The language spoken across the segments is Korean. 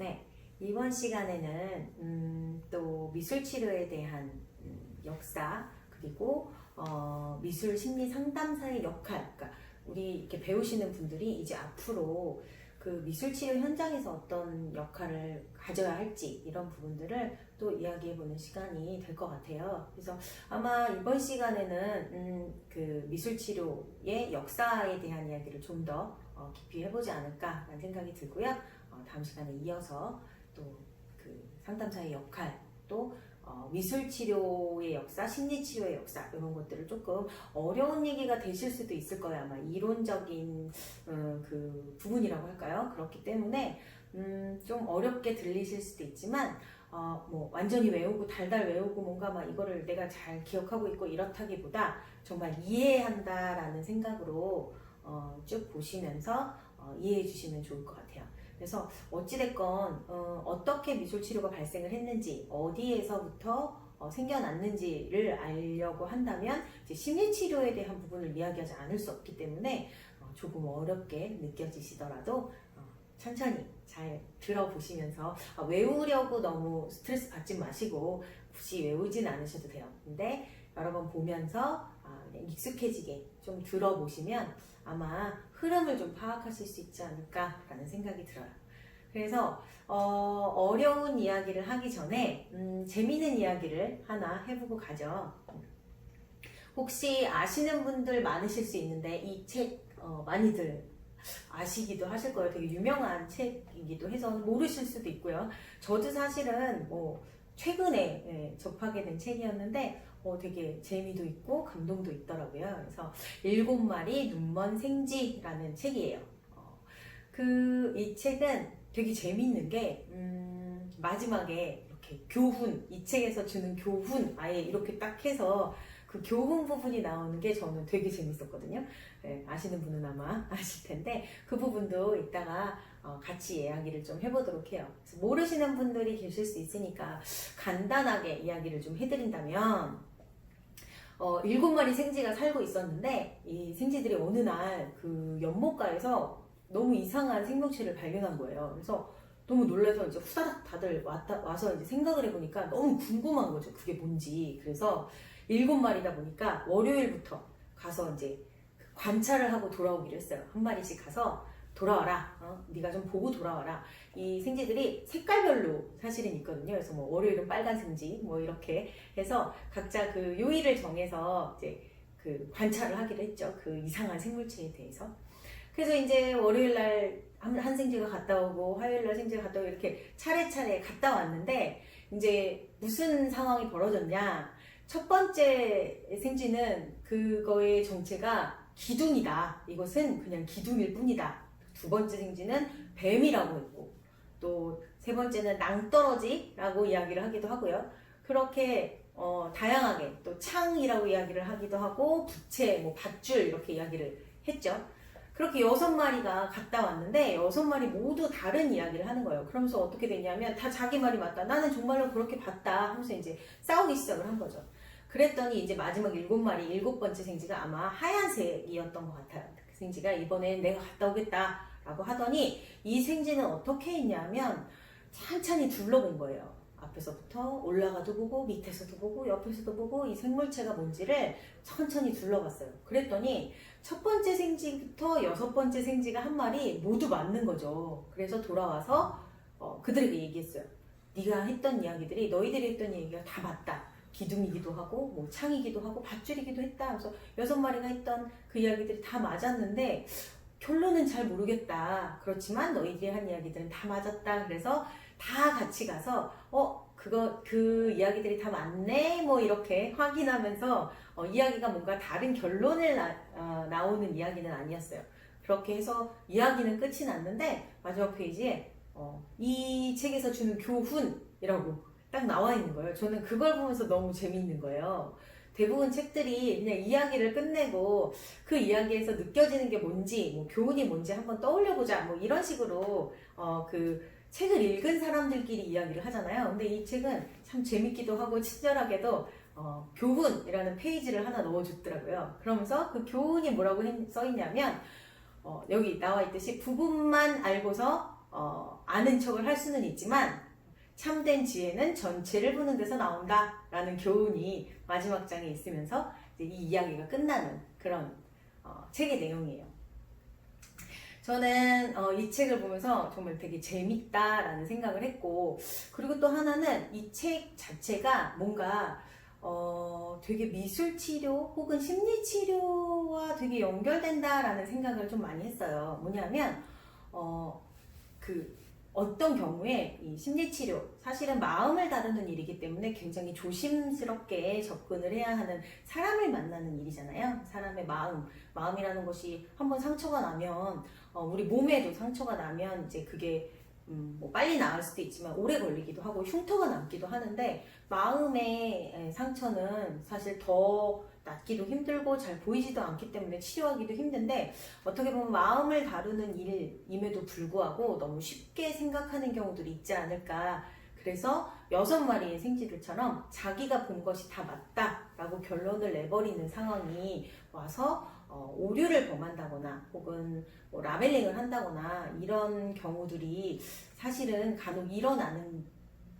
네, 이번 시간에는 음, 또 미술 치료에 대한 음, 역사 그리고 어, 미술 심리 상담사의 역할, 그러니까 우리 이렇게 배우시는 분들이 이제 앞으로 그 미술 치료 현장에서 어떤 역할을 가져야 할지 이런 부분들을 또 이야기해 보는 시간이 될 것 같아요. 그래서 아마 이번 시간에는 음, 그 미술 치료의 역사에 대한 이야기를 좀더 어, 깊이 해보지 않을까라는 생각이 들고요. 어, 다음 시간에 이어서 또 그 상담사의 역할 또 어, 미술 치료의 역사, 심리 치료의 역사 이런 것들을 조금 어려운 얘기가 되실 수도 있을 거예요. 아마 이론적인 어, 그 부분이라고 할까요? 그렇기 때문에 음, 좀 어렵게 들리실 수도 있지만 어, 뭐 완전히 외우고 달달 외우고 뭔가 막 이거를 내가 잘 기억하고 있고 이렇다기보다 정말 이해한다라는 생각으로 어, 쭉 보시면서 어, 이해해 주시면 좋을 것 같아요. 그래서 어찌됐건 어, 어떻게 미술 치료가 발생을 했는지 어디에서부터 어, 생겨났는지를 알려고 한다면 이제 심리 치료에 대한 부분을 이야기하지 않을 수 없기 때문에 어, 조금 어렵게 느껴지시더라도 어, 천천히 잘 들어보시면서 아, 외우려고 너무 스트레스 받지 마시고 굳이 외우진 않으셔도 돼요. 근데 여러 번 보면서 익숙해지게 좀 들어보시면 아마 흐름을 좀 파악하실 수 있지 않을까라는 생각이 들어요. 그래서 어, 려운 이야기를 하기 전에 음, 재미있는 이야기를 하나 해보고 가죠. 혹시 아시는 분들 많으실 수 있는데 이책 어, 많이들 아시기도 하실 거예요. 되게 유명한 책이기도 해서 모르실 수도 있고요. 저도 사실은 뭐 최근에 예, 접하게 된 책이었는데 어, 되게 재미도 있고 감동도 있더라고요. 그래서 일곱 마리 눈먼 생쥐라는 책이에요. 어, 그이 책은 되게 재밌는 게 음, 마지막에 이렇게 교훈 이 책에서 주는 교훈 아예 이렇게 딱 해서 그 교훈 부분이 나오는 게 저는 되게 재밌었거든요. 네, 아시는 분은 아마 아실 텐데 그 부분도 이따가 어, 같이 이야기를 좀 해보도록 해요. 모르시는 분들이 계실 수 있으니까 간단하게 이야기를 좀 해드린다면 어, 일곱 마리 생쥐가 살고 있었는데 이 생쥐들이 어느 날 그 연못가에서 너무 이상한 생명체를 발견한 거예요. 그래서 너무 놀라서 이제 후다닥 다들 왔다, 와서 이제 생각을 해보니까 너무 궁금한 거죠. 그게 뭔지. 그래서 일곱 마리다 보니까 월요일부터 가서 이제 관찰을 하고 돌아오기로 했어요. 한 마리씩 가서 돌아와라. 어? 네가 좀 보고 돌아와라. 이 생쥐들이 색깔별로 사실은 있거든요. 그래서 뭐 월요일은 빨간 생쥐 뭐 이렇게 해서 각자 그 요일을 정해서 이제 그 관찰을 하기로 했죠. 그 이상한 생물체에 대해서. 그래서 이제 월요일 날한 한 생쥐가 갔다 오고 화요일 날 생쥐가 갔다 오고 이렇게 차례차례 갔다 왔는데 이제 무슨 상황이 벌어졌냐? 첫 번째 생쥐는 그거의 정체가 기둥이다. 이것은 그냥 기둥일 뿐이다. 두 번째 생쥐는 뱀이라고 했고 또 세 번째는 낭떠러지라고 이야기를 하기도 하고요. 그렇게 어, 다양하게 또 창이라고 이야기를 하기도 하고 부채, 뭐 밧줄 이렇게 이야기를 했죠. 그렇게 여섯 마리가 갔다 왔는데 여섯 마리 모두 다른 이야기를 하는 거예요. 그러면서 어떻게 됐냐면 다 자기 말이 맞다. 나는 정말로 그렇게 봤다. 하면서 이제 싸우기 시작을 한 거죠. 그랬더니 이제 마지막 일곱 마리 일곱 번째 생쥐가 아마 하얀색이었던 것 같아요. 그 생쥐가 이번엔 내가 갔다 오겠다 라고 하더니 이 생쥐는 어떻게 했냐면 천천히 둘러본 거예요. 앞에서부터 올라가도 보고 밑에서도 보고 옆에서도 보고 이 생물체가 뭔지를 천천히 둘러봤어요. 그랬더니 첫 번째 생쥐부터 여섯 번째 생쥐가 한 마리 모두 맞는 거죠. 그래서 돌아와서 어, 그들에게 얘기했어요. 네가 했던 이야기들이 너희들이 했던 얘기가 다 맞다. 기둥이기도 하고 뭐 창이기도 하고 밧줄이기도 했다. 그래서 여섯 마리가 했던 그 이야기들이 다 맞았는데 결론은 잘 모르겠다. 그렇지만 너희들이 한 이야기들은 다 맞았다. 그래서 다 같이 가서 어 그거 그 이야기들이 다 맞네 뭐 이렇게 확인하면서 어, 이야기가 뭔가 다른 결론을 나, 어, 나오는 이야기는 아니었어요. 그렇게 해서 이야기는 끝이 났는데 마지막 페이지에 어, 이 책에서 주는 교훈이라고 딱 나와 있는 거예요. 저는 그걸 보면서 너무 재미있는 거예요. 대부분 책들이 그냥 이야기를 끝내고 그 이야기에서 느껴지는 게 뭔지, 뭐 교훈이 뭔지 한번 떠올려 보자, 뭐 이런 식으로 어, 그 책을 읽은 사람들끼리 이야기를 하잖아요. 근데 이 책은 참 재밌기도 하고 친절하게도 어, 교훈이라는 페이지를 하나 넣어줬더라고요. 그러면서 그 교훈이 뭐라고 했- 써있냐면 어, 여기 나와 있듯이 부분만 알고서 어, 아는 척을 할 수는 있지만 참된 지혜는 전체를 보는 데서 나온다 라는 교훈이 마지막 장에 있으면서 이 이야기가 끝나는 그런 어, 책의 내용이에요. 저는 어, 이 책을 보면서 정말 되게 재밌다라는 생각을 했고 그리고 또 하나는 이 책 자체가 뭔가 어, 되게 미술 치료 혹은 심리 치료와 되게 연결된다라는 생각을 좀 많이 했어요. 뭐냐면 어, 그 어떤 경우에 이 심리 치료 사실은 마음을 다루는 일이기 때문에 굉장히 조심스럽게 접근을 해야 하는 사람을 만나는 일이잖아요. 사람의 마음, 마음이라는 것이 한번 상처가 나면 어, 우리 몸에도 상처가 나면 이제 그게 음, 뭐 빨리 나을 수도 있지만 오래 걸리기도 하고 흉터가 남기도 하는데 마음의 에, 상처는 사실 더 낫기도 힘들고 잘 보이지도 않기 때문에 치료하기도 힘든데 어떻게 보면 마음을 다루는 일임에도 불구하고 너무 쉽게 생각하는 경우들이 있지 않을까. 그래서 여섯 마리의 생쥐들처럼 자기가 본 것이 다 맞다라고 결론을 내버리는 상황이 와서 어, 오류를 범한다거나 혹은 뭐 라벨링을 한다거나 이런 경우들이 사실은 간혹 일어나는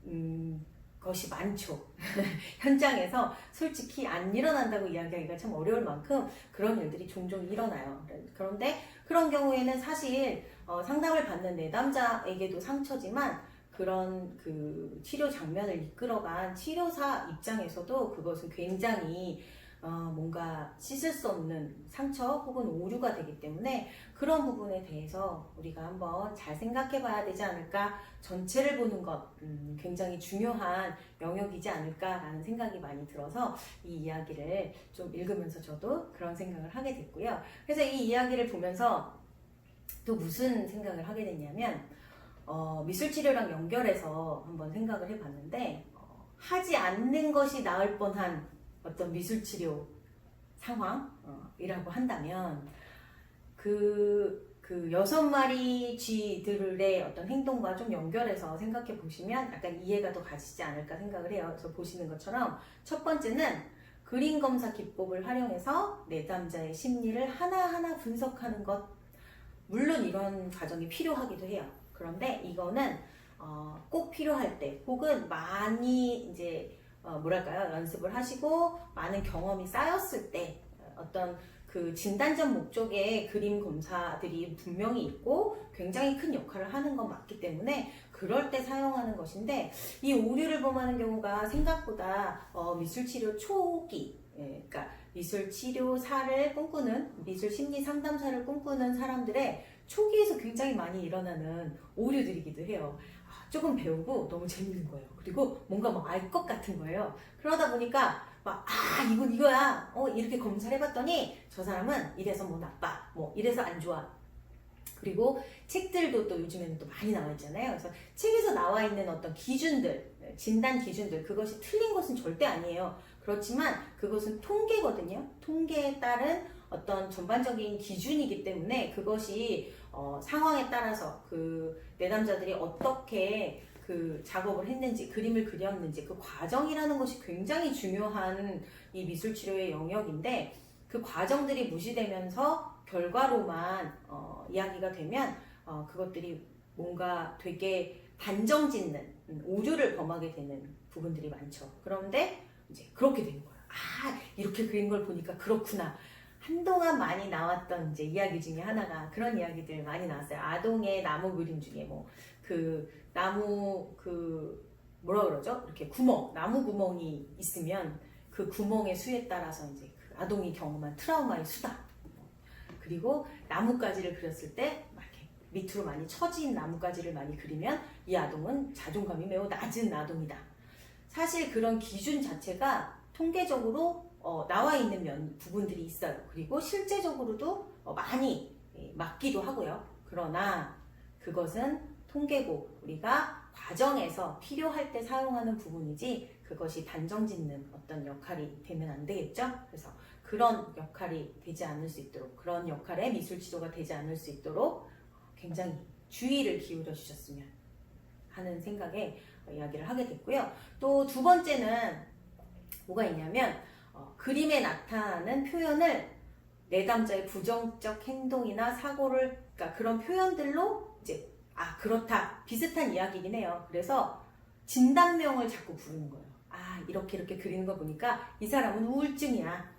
음, 것이 많죠. 현장에서 솔직히 안 일어난다고 이야기하기가 참 어려울 만큼 그런 일들이 종종 일어나요. 그런데 그런 경우에는 사실 어, 상담을 받는 내담자에게도 상처지만 그런 그 치료 장면을 이끌어간 치료사 입장에서도 그것은 굉장히 어, 뭔가 씻을 수 없는 상처 혹은 오류가 되기 때문에 그런 부분에 대해서 우리가 한번 잘 생각해 봐야 되지 않을까 전체를 보는 것 음, 굉장히 중요한 영역이지 않을까라는 생각이 많이 들어서 이 이야기를 좀 읽으면서 저도 그런 생각을 하게 됐고요. 그래서 이 이야기를 보면서 또 무슨 생각을 하게 됐냐면 어, 미술 치료랑 연결해서 한번 생각을 해봤는데 어, 하지 않는 것이 나을 뻔한 어떤 미술 치료 상황이라고 한다면 그, 그 여섯 마리 쥐들의 어떤 행동과 좀 연결해서 생각해 보시면 약간 이해가 더 가시지 않을까 생각을 해요. 그래서 보시는 것처럼 첫 번째는 그림 검사 기법을 활용해서 내담자의 심리를 하나하나 분석하는 것. 물론 이런 과정이 필요하기도 해요. 그런데 이거는 어, 꼭 필요할 때 혹은 많이 이제 어, 뭐랄까요 연습을 하시고 많은 경험이 쌓였을 때 어떤 그 진단적 목적의 그림 검사들이 분명히 있고 굉장히 큰 역할을 하는 건 맞기 때문에 그럴 때 사용하는 것인데 이 오류를 범하는 경우가 생각보다 어, 미술 치료 초기 예, 그러니까 미술 치료사를 꿈꾸는 미술 심리 상담사를 꿈꾸는 사람들의 초기에서 굉장히 많이 일어나는 오류들이기도 해요. 아, 조금 배우고 너무 재밌는 거예요. 그리고 뭔가 막알것 같은 거예요. 그러다 보니까 막, 아, 이건 이거야. 어, 이렇게 검사를 해봤더니 저 사람은 이래서 뭐 나빠. 뭐 이래서 안 좋아. 그리고 책들도 또 요즘에는 또 많이 나와 있잖아요. 그래서 책에서 나와 있는 어떤 기준들, 진단 기준들, 그것이 틀린 것은 절대 아니에요. 그렇지만 그것은 통계거든요. 통계에 따른 어떤 전반적인 기준이기 때문에 그것이 어, 상황에 따라서 그 내담자들이 어떻게 그 작업을 했는지 그림을 그렸는지 그 과정이라는 것이 굉장히 중요한 이 미술 치료의 영역인데 그 과정들이 무시되면서 결과로만 어, 이야기가 되면 어, 그것들이 뭔가 되게 단정짓는 음, 오류를 범하게 되는 부분들이 많죠. 그런데 이제 그렇게 되는 거예요. 아 이렇게 그린 걸 보니까 그렇구나. 한동안 많이 나왔던 이제 이야기 중에 하나가 그런 이야기들 많이 나왔어요. 아동의 나무 그림 중에 뭐 그 나무 그 뭐라 그러죠? 이렇게 구멍 나무 구멍이 있으면 그 구멍의 수에 따라서 이제 그 아동이 경험한 트라우마의 수다. 그리고 나뭇가지를 그렸을 때 밑으로 많이 처진 나뭇가지를 많이 그리면 이 아동은 자존감이 매우 낮은 아동이다. 사실 그런 기준 자체가 통계적으로 어, 나와 있는 면, 부분들이 있어요. 그리고 실제적으로도 어, 많이 예, 맞기도 하고요. 그러나 그것은 통계고 우리가 과정에서 필요할 때 사용하는 부분이지 그것이 단정 짓는 어떤 역할이 되면 안 되겠죠? 그래서 그런 역할이 되지 않을 수 있도록 그런 역할의 미술 치료가 되지 않을 수 있도록 굉장히 주의를 기울여 주셨으면 하는 생각에 이야기를 하게 됐고요. 또 두 번째는 뭐가 있냐면 어, 그림에 나타나는 표현을 내담자의 부정적 행동이나 사고를 그러니까 그런 표현들로 이제 아, 그렇다. 비슷한 이야기긴 해요. 그래서 진단명을 자꾸 부르는 거예요. 아, 이렇게 이렇게 그리는 거 보니까 이 사람은 우울증이야.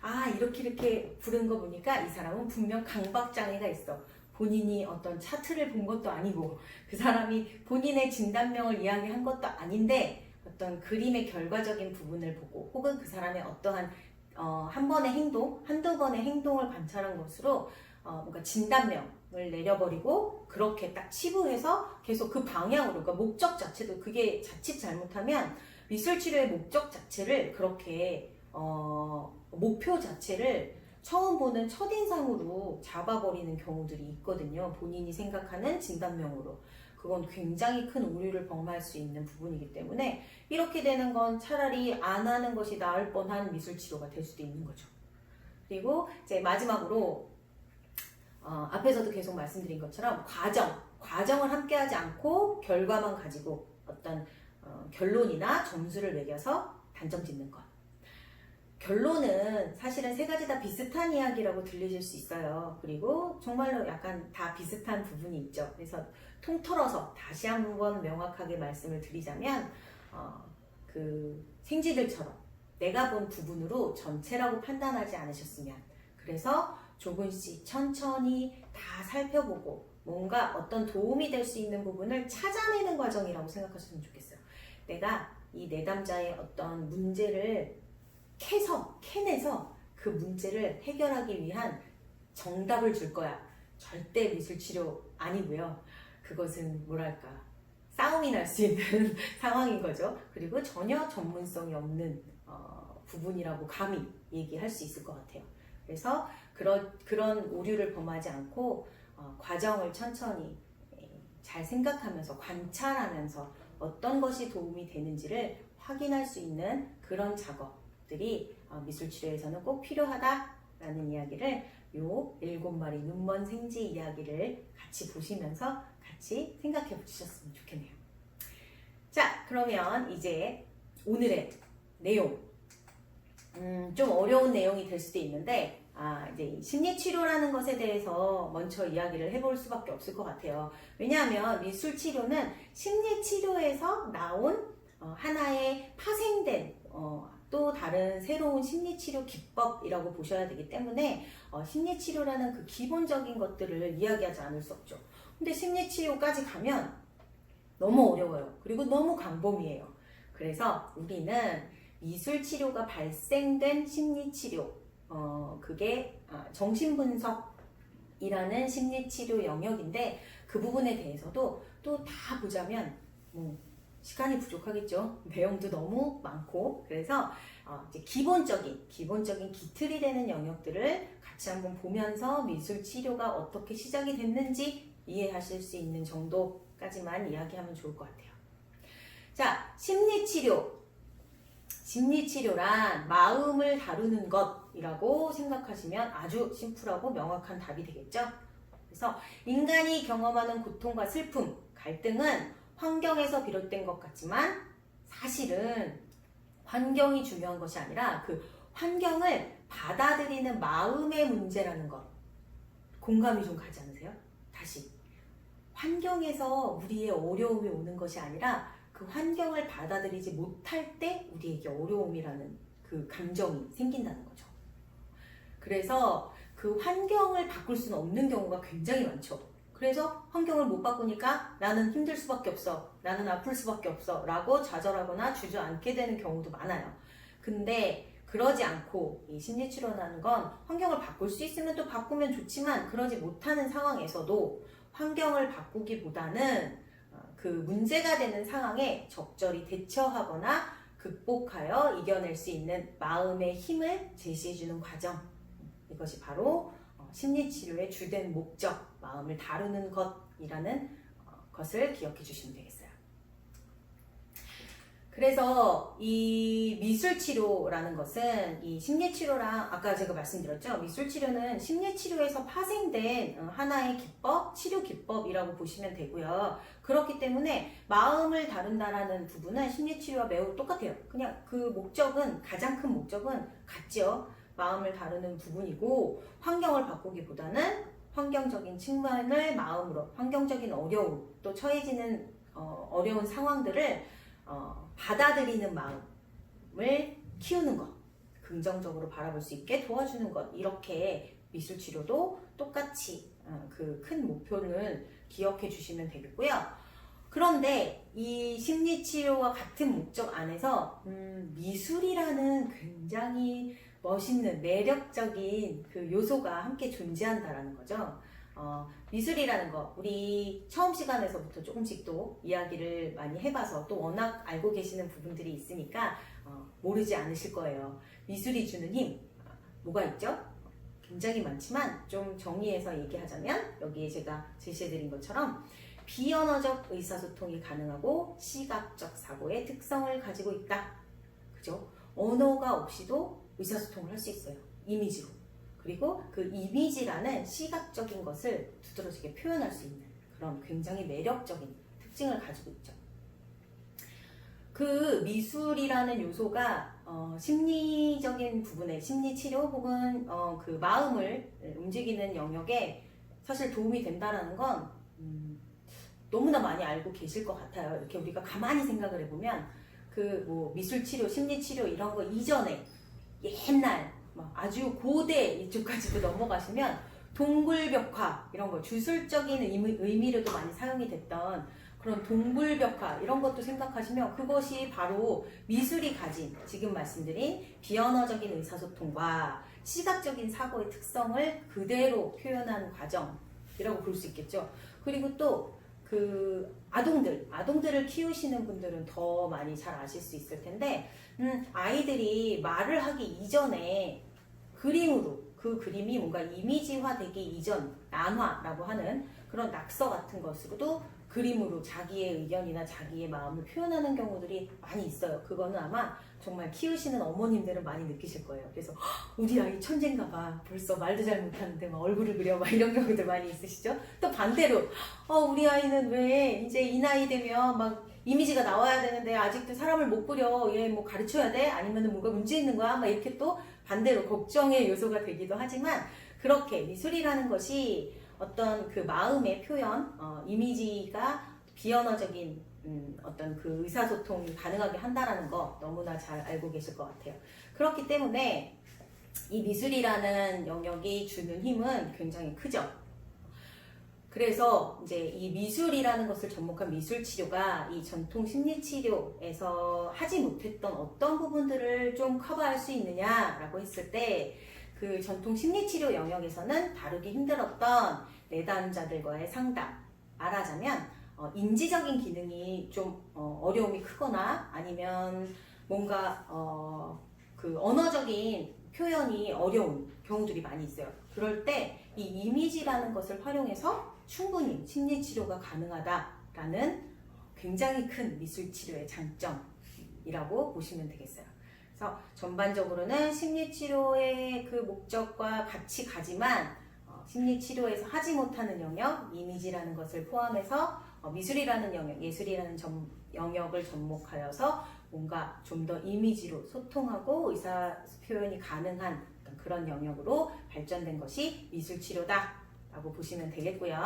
아, 이렇게 이렇게 부르는 거 보니까 이 사람은 분명 강박장애가 있어. 본인이 어떤 차트를 본 것도 아니고 그 사람이 본인의 진단명을 이야기한 것도 아닌데 어떤 그림의 결과적인 부분을 보고 혹은 그 사람의 어떠한 어, 한 번의 행동, 한두 번의 행동을 관찰한 것으로 어, 뭔가 진단명을 내려버리고 그렇게 딱 치부해서 계속 그 방향으로 그러니까 목적 자체도 그게 자칫 잘못하면 미술 치료의 목적 자체를 그렇게 어, 목표 자체를 처음 보는 첫인상으로 잡아버리는 경우들이 있거든요. 본인이 생각하는 진단명으로. 그건 굉장히 큰 오류를 범할 수 있는 부분이기 때문에 이렇게 되는 건 차라리 안 하는 것이 나을 뻔한 미술 치료가 될 수도 있는 거죠. 그리고 이제 마지막으로 어, 앞에서도 계속 말씀드린 것처럼 과정, 과정을 함께하지 않고 결과만 가지고 어떤 어, 결론이나 점수를 매겨서 단정 짓는 것. 결론은 사실은 세 가지 다 비슷한 이야기라고 들리실 수 있어요. 그리고 정말로 약간 다 비슷한 부분이 있죠. 그래서 통틀어서 다시 한번 명확하게 말씀을 드리자면, 어, 그 생쥐들처럼 내가 본 부분으로 전체라고 판단하지 않으셨으면, 그래서 조금씩 천천히 다 살펴보고 뭔가 어떤 도움이 될 수 있는 부분을 찾아내는 과정이라고 생각하셨으면 좋겠어요. 내가 이 내담자의 어떤 문제를 캐서 캐내서 그 문제를 해결하기 위한 정답을 줄 거야. 절대 미술 치료 아니고요. 그것은 뭐랄까 싸움이 날 수 있는 상황인 거죠. 그리고 전혀 전문성이 없는 어, 부분이라고 감히 얘기할 수 있을 것 같아요. 그래서 그런 그런 오류를 범하지 않고 어, 과정을 천천히 에, 잘 생각하면서 관찰하면서 어떤 것이 도움이 되는지를 확인할 수 있는 그런 작업 들이 어, 미술 치료에서는 꼭 필요하다라는 이야기를 요 일곱 마리 눈먼 생쥐 이야기를 같이 보시면서 같이 생각해 보셨으면 좋겠네요. 자, 그러면 이제 오늘의 내용. 음, 좀 어려운 내용이 될 수도 있는데, 아, 이제 이 심리 치료라는 것에 대해서 먼저 이야기를 해볼 수밖에 없을 것 같아요. 왜냐하면 미술 치료는 심리 치료에서 나온 어, 하나의 파생된 어, 또 다른 새로운 심리치료 기법이라고 보셔야 되기 때문에 어, 심리치료라는 그 기본적인 것들을 이야기하지 않을 수 없죠. 근데 심리치료까지 가면 너무 어려워요. 그리고 너무 광범위해요. 그래서 우리는 미술치료가 발생된 심리치료, 어, 그게 아, 정신분석이라는 심리치료 영역인데 그 부분에 대해서도 또 다 보자면 뭐 시간이 부족하겠죠. 내용도 너무 많고 그래서 어, 이제 기본적인 기본적인 기틀이 되는 영역들을 같이 한번 보면서 미술 치료가 어떻게 시작이 됐는지 이해하실 수 있는 정도까지만 이야기하면 좋을 것 같아요. 자, 심리 치료. 심리 치료란 마음을 다루는 것이라고 생각하시면 아주 심플하고 명확한 답이 되겠죠. 그래서 인간이 경험하는 고통과 슬픔, 갈등은 환경에서 비롯된 것 같지만 사실은 환경이 중요한 것이 아니라 그 환경을 받아들이는 마음의 문제라는 것. 공감이 좀 가지 않으세요? 다시. 환경에서 우리의 어려움이 오는 것이 아니라 그 환경을 받아들이지 못할 때 우리에게 어려움이라는 그 감정이 생긴다는 거죠. 그래서 그 환경을 바꿀 수는 없는 경우가 굉장히 많죠. 그래서 환경을 못 바꾸니까 나는 힘들 수밖에 없어. 나는 아플 수밖에 없어. 라고 좌절하거나 주저앉게 되는 경우도 많아요. 근데 그러지 않고 이 심리치료라는 건 환경을 바꿀 수 있으면 또 바꾸면 좋지만 그러지 못하는 상황에서도 환경을 바꾸기보다는 어, 그 문제가 되는 상황에 적절히 대처하거나 극복하여 이겨낼 수 있는 마음의 힘을 제시해주는 과정. 이것이 바로 어, 심리치료의 주된 목적, 마음을 다루는 것이라는 어, 것을 기억해 주시면 되겠어요. 그래서 이 미술치료라는 것은 이 심리치료랑 아까 제가 말씀드렸죠. 미술치료는 심리치료에서 파생된 어, 하나의 기법, 치료 기법이라고 보시면 되고요. 그렇기 때문에 마음을 다룬다라는 부분은 심리치료와 매우 똑같아요. 그냥 그 목적은, 가장 큰 목적은 같죠. 마음을 다루는 부분이고 환경을 바꾸기보다는 환경적인 측면을 마음으로 환경적인 어려움 또 처해지는 어, 어려운 상황들을 어, 받아들이는 마음을 키우는 것 긍정적으로 바라볼 수 있게 도와주는 것 이렇게 미술 치료도 똑같이 어, 그큰 목표를 기억해 주시면 되겠고요. 그런데 이 심리 치료와 같은 목적 안에서 음, 미술이라는 굉장히 멋있는 매력적인 그 요소가 함께 존재한다라는 거죠. 어, 미술이라는 거 우리 처음 시간에서부터 조금씩 또 이야기를 많이 해봐서 또 워낙 알고 계시는 부분들이 있으니까 어, 모르지 않으실 거예요. 미술이 주는 힘 어, 뭐가 있죠? 굉장히 많지만 좀 정리해서 얘기하자면 여기에 제가 제시해드린 것처럼 비언어적 의사소통이 가능하고 시각적 사고의 특성을 가지고 있다. 그죠? 언어가 없이도 의사소통을 할 수 있어요. 이미지로. 그리고 그 이미지라는 시각적인 것을 두드러지게 표현할 수 있는 그런 굉장히 매력적인 특징을 가지고 있죠. 그 미술이라는 요소가 어, 심리적인 부분에 심리 치료 혹은 어, 그 마음을 움직이는 영역에 사실 도움이 된다라는 건 음, 너무나 많이 알고 계실 것 같아요. 이렇게 우리가 가만히 생각을 해보면 그 뭐 미술 치료, 심리 치료 이런 거 이전에 옛날 막 아주 고대 이쪽까지도 넘어가시면 동굴벽화 이런 거 주술적인 의미, 의미 로도 많이 사용이 됐던 그런 동굴벽화 이런 것도 생각하시면 그것이 바로 미술이 가진 지금 말씀드린 비언어적인 의사소통과 시각적인 사고의 특성을 그대로 표현한 과정이라고 볼 수 있겠죠. 그리고 또 그 아동들, 아동들을 키우시는 분들은 더 많이 잘 아실 수 있을 텐데, 음, 아이들이 말을 하기 이전에 그림으로 그 그림이 뭔가 이미지화 되기 이전 난화라고 하는 그런 낙서 같은 것으로도 그림으로 자기의 의견이나 자기의 마음을 표현하는 경우들이 많이 있어요. 그거는 아마 정말 키우시는 어머님들은 많이 느끼실 거예요. 그래서 "헉, 우리 아이 천재인가 봐. 벌써 말도 잘 못하는데 막 얼굴을 그려 막 이런 경우들 많이 있으시죠? 또 반대로 어, 우리 아이는 왜 이제 이 나이 되면 막 이미지가 나와야 되는데 아직도 사람을 못 그려. 얘 뭐 가르쳐야 돼? 아니면 뭔가 문제 있는 거야? 막 이렇게 또 반대로 걱정의 요소가 되기도 하지만 그렇게 미술이라는 것이 어떤 그 마음의 표현, 어, 이미지가 비언어적인 음, 어떤 그 의사소통이 가능하게 한다라는 거 너무나 잘 알고 계실 것 같아요. 그렇기 때문에 이 미술이라는 영역이 주는 힘은 굉장히 크죠. 그래서 이제 이 미술이라는 것을 접목한 미술 치료가 이 전통 심리 치료에서 하지 못했던 어떤 부분들을 좀 커버할 수 있느냐라고 했을 때 그 전통 심리 치료 영역에서는 다루기 힘들었던 내담자들과의 상담 말하자면 어, 인지적인 기능이 좀 어, 려움이 크거나 아니면 뭔가 어, 그 언어적인 표현이 어려운 경우들이 많이 있어요. 그럴 때 이 이미지라는 것을 활용해서 충분히 심리 치료가 가능하다라는 굉장히 큰 미술 치료의 장점이라고 보시면 되겠어요. 그래서 전반적으로는 심리 치료의 그 목적과 같이 가지만 어, 심리 치료에서 하지 못하는 영역, 이미지라는 것을 포함해서 어, 미술이라는 영역, 예술이라는 점- 영역을 접목하여서 뭔가 좀 더 이미지로 소통하고 의사 표현이 가능한 그런 영역으로 발전된 것이 미술 치료다 라고 보시면 되겠고요.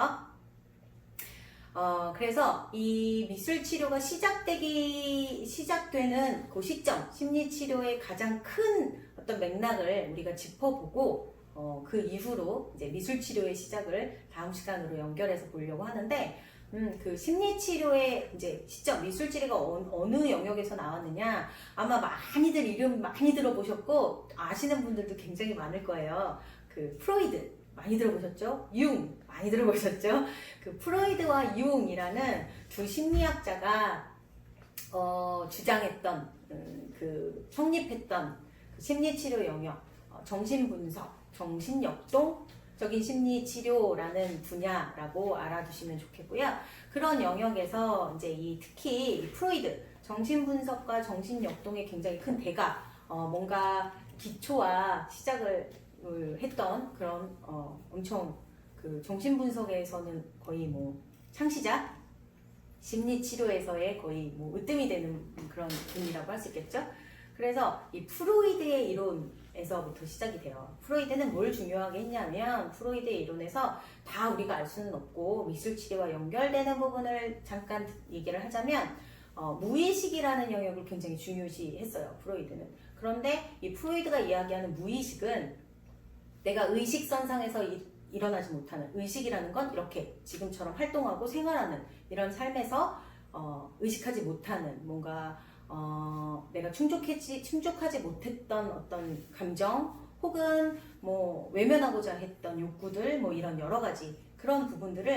어, 그래서 이 미술 치료가 시작되기, 시작되는 그 시점, 심리 치료의 가장 큰 어떤 맥락을 우리가 짚어보고, 어, 그 이후로 이제 미술 치료의 시작을 다음 시간으로 연결해서 보려고 하는데, 음, 그 심리 치료의 이제 시점, 미술 치료가 어, 느 영역에서 나왔느냐, 아마 많이들 이름 많이 들어보셨고, 아시는 분들도 굉장히 많을 거예요. 그 프로이드 많이 들어보셨죠? 융 많이 들어보셨죠? 그 프로이드와 융이라는 두 심리학자가 어, 주장했던 음, 그 성립했던 그 심리치료 영역, 어, 정신분석, 정신역동 적인 심리치료라는 분야라고 알아두시면 좋겠고요. 그런 영역에서 이제 이 특히 이 프로이드 정신분석과 정신역동에 굉장히 큰 대가, 어, 뭔가 기초와 시작을 했던 그런 어, 엄청 그 정신 분석에서는 거의 뭐 창시자, 심리 치료에서의 거의 뭐 으뜸이 되는 그런 분이라고 할 수 있겠죠. 그래서 이 프로이드의 이론 에서부터 시작이 돼요. 프로이드는 뭘 중요하게 했냐면 프로이드의 이론에서 다 우리가 알 수는 없고 미술 치료와 연결되는 부분을 잠깐 얘기를 하자면 어, 무의식이라는 영역을 굉장히 중요시했어요. 프로이드는. 그런데 이 프로이드가 이야기하는 무의식은 내가 의식선상에서 이- 일어나지 못하는 의식이라는 건 이렇게 지금처럼 활동하고 생활하는 이런 삶에서 어, 의식하지 못하는 뭔가 어, 내가 충족하지, 충족하지 못했던 어떤 감정 혹은 뭐 외면하고자 했던 욕구들 뭐 이런 여러 가지 그런 부분들을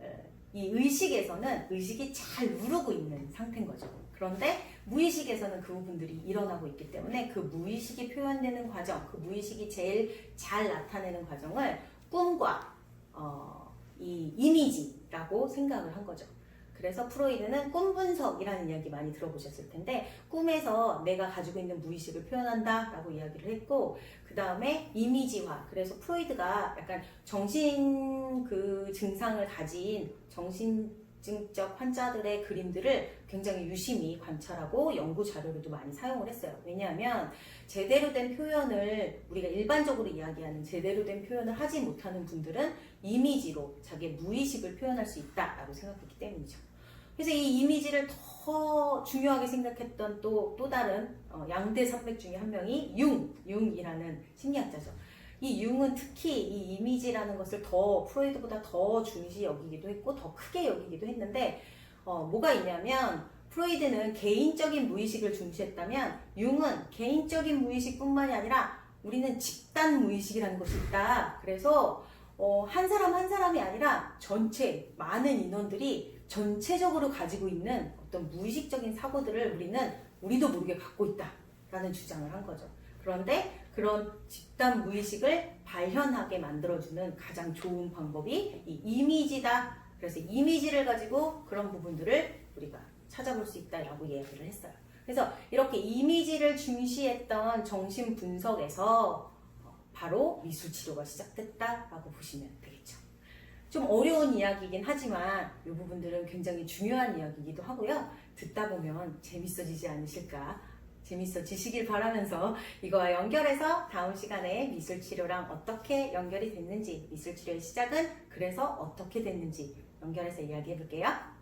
에, 이 의식에서는 의식이 잘 누르고 있는 상태인 거죠. 그런데 무의식에서는 그 부분들이 일어나고 있기 때문에 그 무의식이 표현되는 과정, 그 무의식이 제일 잘 나타내는 과정을 꿈과 어, 이 이미지라고 생각을 한 거죠. 그래서 프로이드는 꿈 분석이라는 이야기 많이 들어보셨을 텐데 꿈에서 내가 가지고 있는 무의식을 표현한다라고 이야기를 했고 그 다음에 이미지화 그래서 프로이드가 약간 정신 그 증상을 가진 정신 증적 환자들의 그림들을 굉장히 유심히 관찰하고 연구 자료로도 많이 사용을 했어요. 왜냐하면 제대로 된 표현을 우리가 일반적으로 이야기하는 제대로 된 표현을 하지 못하는 분들은 이미지로 자기의 무의식을 표현할 수 있다라고 생각했기 때문이죠. 그래서 이 이미지를 더 중요하게 생각했던 또, 또 다른 어, 양대 산맥 중에 한 명이 융, 융이라는 심리학자죠. 이 융은 특히 이 이미지라는 것을 더 프로이드보다 더 중시 여기기도 했고 더 크게 여기기도 했는데 어, 뭐가 있냐면 프로이드는 개인적인 무의식을 중시했다면 융은 개인적인 무의식뿐만이 아니라 우리는 집단 무의식이라는 것이 있다. 그래서 어, 한 사람 한 사람이 아니라 전체 많은 인원들이 전체적으로 가지고 있는 어떤 무의식적인 사고들을 우리는 우리도 모르게 갖고 있다라는 주장을 한 거죠. 그런데 그런 집단 무의식을 발현하게 만들어주는 가장 좋은 방법이 이 이미지다. 그래서 이미지를 가지고 그런 부분들을 우리가 찾아볼 수 있다라고 이야기를 했어요. 그래서 이렇게 이미지를 중시했던 정신 분석에서 바로 미술 치료가 시작됐다라고 보시면 되겠죠. 좀 어려운 이야기이긴 하지만 이 부분들은 굉장히 중요한 이야기이기도 하고요. 듣다 보면 재밌어지지 않으실까? 재밌어지시길 바라면서 이거와 연결해서 다음 시간에 미술 치료랑 어떻게 연결이 됐는지, 미술 치료의 시작은 그래서 어떻게 됐는지 연결해서 이야기해 볼게요.